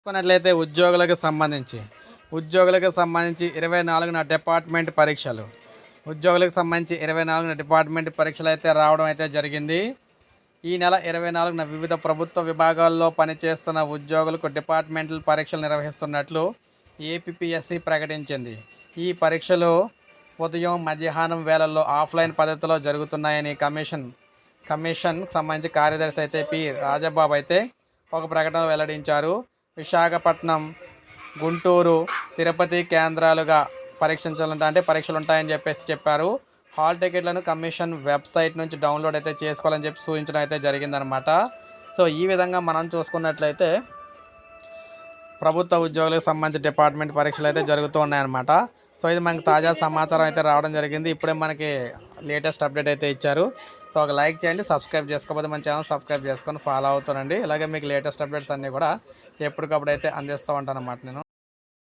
చూసుకున్నట్లయితే ఉద్యోగులకు సంబంధించి ఉద్యోగులకు సంబంధించి ఇరవై నాలుగున డిపార్ట్మెంట్ పరీక్షలు. ఉద్యోగులకు సంబంధించి ఇరవై నాలుగున డిపార్ట్మెంట్ పరీక్షలు అయితే రావడం అయితే జరిగింది. ఈ నెల ఇరవై నాలుగున వివిధ ప్రభుత్వ విభాగాల్లో పనిచేస్తున్న ఉద్యోగులకు డిపార్ట్మెంటల్ పరీక్షలు నిర్వహిస్తున్నట్లు ఏపీఎస్సి ప్రకటించింది. ఈ పరీక్షలు ఉదయం మధ్యాహ్నం వేళల్లో ఆఫ్లైన్ పద్ధతిలో జరుగుతున్నాయని కమిషన్ కమిషన్ సంబంధించి కార్యదర్శి అయితే పి. రాజబాబు అయితే ఒక ప్రకటన వెల్లడించారు. విశాఖపట్నం గుంటూరు తిరుపతి కేంద్రాలుగా పరీక్షించాలంటే అంటే పరీక్షలు ఉంటాయని చెప్పేసి చెప్పారు. హాల్ టికెట్లను కమిషన్ వెబ్సైట్ నుంచి డౌన్లోడ్ అయితే చేసుకోవాలని చెప్పి సూచించడం అయితే జరిగిందనమాట. సో ఈ విధంగా మనం చూసుకున్నట్లయితే ప్రభుత్వ ఉద్యోగులకు సంబంధించిన డిపార్ట్మెంట్ పరీక్షలు అయితే జరుగుతూ ఉన్నాయన్నమాట. సో ఇది మనకి తాజా సమాచారం అయితే రావడం జరిగింది. ఇప్పుడే మనకి లేటెస్ట్ అప్డేట్ అయితే ఇచ్చారు. సో ఒక లైక్ చేయండి సబ్స్క్రైబ్ చేసుకోకపోతే మన ఛానల్ సబ్స్క్రైబ్ చేసుకొని ఫాలో అవుతానండి. ఇలాగే మీకు లేటెస్ట్ అప్డేట్స్ అన్నీ కూడా ఎప్పటికప్పుడు అయితే అందిస్తూ ఉంటాను అన్నమాట నేను.